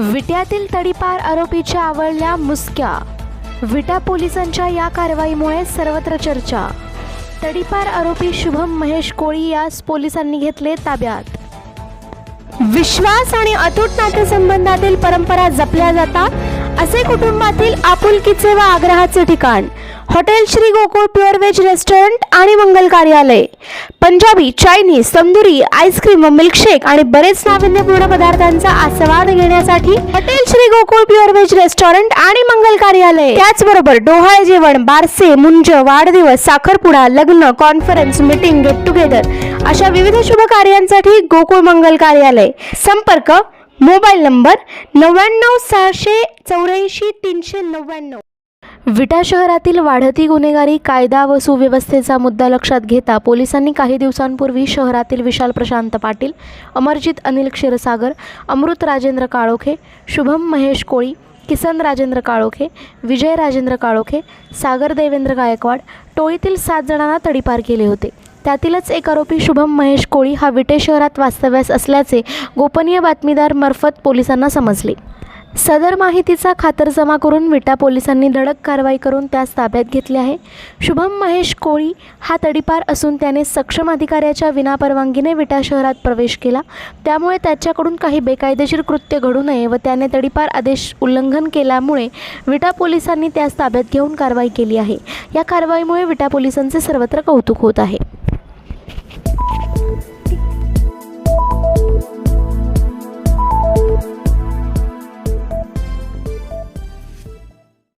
विट्यातील तडीपार आरोपीच्या आवडल्या मुसक्या. विटा पोलिसांच्या या कारवाईमुळे सर्वत्र चर्चा. तडीपार आरोपी शुभम महेश कोळी यास पोलिसांनी घेतले ताब्यात. विश्वास आणि अतूट नातेसंबंधातील परंपरा जपल्या जातात असे कुटुंबातील आपुलकीचे व आग्रहाचे ठिकाण. Hotel Shri Gokul pure veg restaurant आणि मंगल कार्यालय. Punjabi Chinese tandoori ice cream व मिल्कशेक आणि बरेच नाविन्यपूर्ण पदार्थांचा आस्वाद घेण्यासाठी hotel Shri Gokul pure veg restaurant आणि मंगल कार्यालय. त्याचबरोबर डोहाळे जेवण बारसे मुंज वाढदिवस साखरपुडा लग्न कॉन्फरन्स मीटिंग गेट टुगेदर अशा विविध शुभ कार्यांसाठी गोकुळ मंगल कार्यालय. संपर्क मोबाईल नंबर नव्याण्णव सहाशे चौऱ्याऐंशी तीनशे नव्याण्णव. विटा शहरातील वाढती गुन्हेगारी कायदा व सुव्यवस्थेचा मुद्दा लक्षात घेता पोलिसांनी काही दिवसांपूर्वी शहरातील विशाल प्रशांत पाटील अमरजित अनिल क्षीरसागर अमृत राजेंद्र काळोखे शुभम महेश कोळी किसन राजेंद्र काळोखे विजय राजेंद्र काळोखे सागर देवेंद्र गायकवाड टोळीतील सात जणांना तडीपार केले होते. त्यातीलच एक आरोपी शुभम महेश कोळी हा विटे शहरात वास्तव्यास असल्याचे गोपनीय बातमीदार मार्फत पोलिसांना समजले. सदर माहितीचा खातरजमा करून विटा पोलिसांनी धडक कारवाई करून त्यास ताब्यात घेतले आहे. शुभम महेश कोळी हा तडीपार असून त्याने सक्षम अधिकाऱ्याच्या विनापरवानगीने विटा शहरात प्रवेश केला. त्यामुळे त्याच्याकडून काही बेकायदेशीर कृत्य घडू नये व त्याने तडीपार आदेश उल्लंघन केल्यामुळे विटा पोलिसांनी त्यास ताब्यात घेऊन कारवाई केली आहे. या कारवाईमुळे विटा पोलिसांचे सर्वत्र कौतुक होत आहे.